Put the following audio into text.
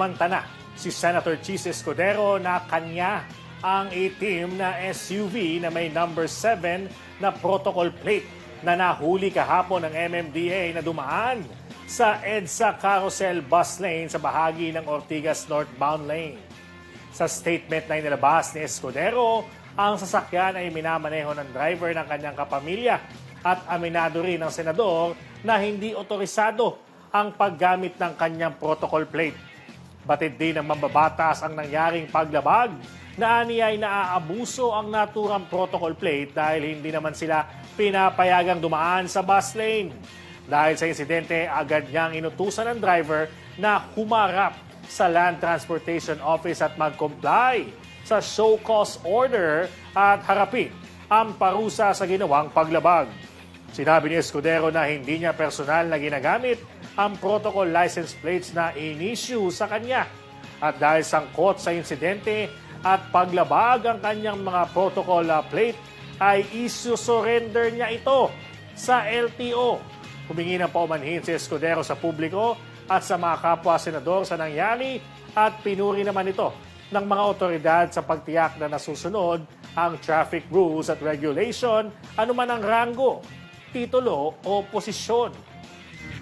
kinumanta na si Senator Chis Escudero na kanya ang itim na SUV na may number 7 na protocol plate na nahuli kahapon ng MMDA na dumaan sa EDSA Carousel Bus Lane sa bahagi ng Ortigas northbound lane. Sa statement na inilabas ni Escudero, ang sasakyan ay minamaneho ng driver ng kanyang kapamilya at aminado rin ng senador na hindi otorisado ang paggamit ng kanyang protocol plate. Batid din ng mambabatas ang nangyaring paglabag na aniya ay naaabuso ang naturang protocol plate dahil hindi naman sila pinapayagang dumaan sa bus lane. Dahil sa insidente, agad niyang inutusan ng driver na humarap sa Land Transportation Office at mag-comply sa show cause order at harapin ang parusa sa ginawang paglabag. Sinabi ni Escudero na hindi niya personal na ginagamit ang protocol license plates na in-issue sa kanya. At dahil sangkot sa insidente at paglabag ang kanyang mga protocol uh, plate, ay issue-surrender niya ito sa LTO. Humingi ng paumanhin si Escudero sa publiko at sa mga kapwa-senador sa nangyari at pinuri naman ito ng mga otoridad sa pagtiyak na nasusunod ang traffic rules at regulation anuman ang ranggo, titulo o posisyon